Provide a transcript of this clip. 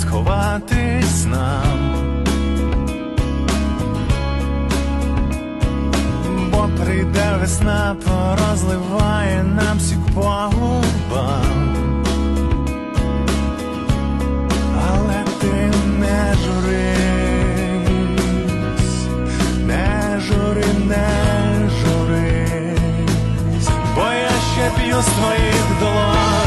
сховатись нам, бо прийде весна, порозливає нам сік погубам, але ти не журись, не жури, не журись, бо я ще п'ю з твоїх долон.